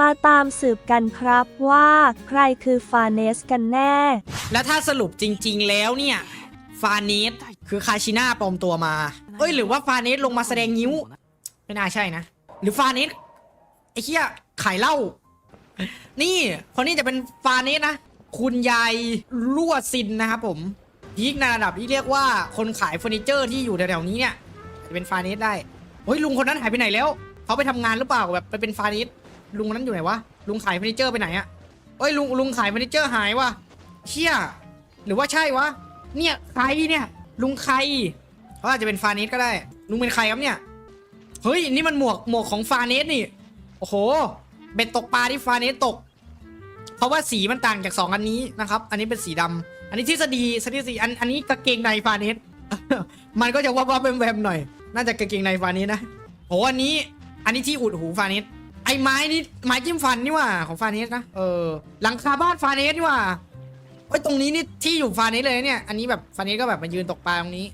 มาตามสืบกันครับว่าใครคือฟาเนสกันแน่ แล้วถ้าสรุปจริงๆแล้วเนี่ย ฟาเนสคือคาชิน่าปลอมตัวมา เอ้ยหรือว่าฟาเนสลงมาแสดงนิ้ว ไม่น่าใช่นะ หรือฟาเนสไอ้เหี้ยขายเหล้า นี่คนนี้จะเป็นฟาเนสนะ คุณยายรั่วซินนะครับผมพีคในระดับที่เรียกว่าคนขายเฟอร์นิเจอร์ที่อยู่แถวๆนี้เนี่ยจะเป็นฟาเนสได้เฮ้ยลุงคนนั้นหายไปไหนแล้ว เขาไปทำงานหรือเปล่าแบบไปเป็นฟาเนส ลุงคนนั้นอยู่ไหนวะลุงขายเฟอร์นิเจอร์ไปไหนอะเอ้ยลุงลุงขายเฟอร์นิเจอร์หายวะเชี่ยหรือว่าใช่วะเนี่ยใครเนี่ยลุงใครเขาอาจจะเป็นฟาเนสก็ได้ ลุงเป็นใครครับเนี่ยเฮ้ยนี่มันหมวกหมวกของฟาเนสนี่โอ้โหเบ็ดตกปลาที่ฟาเนสตก เพราะว่าสีมันต่างจากสองอันนี้นะครับ อันนี้เป็นสีดำอันนี้ทฤษฎีทฤษฎีอันอันนี้กางเกงในฟาเนสมันก็จะวับวับแวมๆหน่อย น่าจะกางเกงในฟาเนสนะโอ้อันนี้ อันนี้ที่อุดหูฟาเนส ไอ้ไม้นี่ไม้จิ้มฟันนี่หว่าของฟาเนสนะเออหลังคาบ้านฟาเนสนี่หว่าเอ้ยตรงนี้นี่ที่อยู่ฟาเนสเลยนะเนี่ยอันนี้แบบฟาเนสก็แบบมายืนตกปลาตรงนี้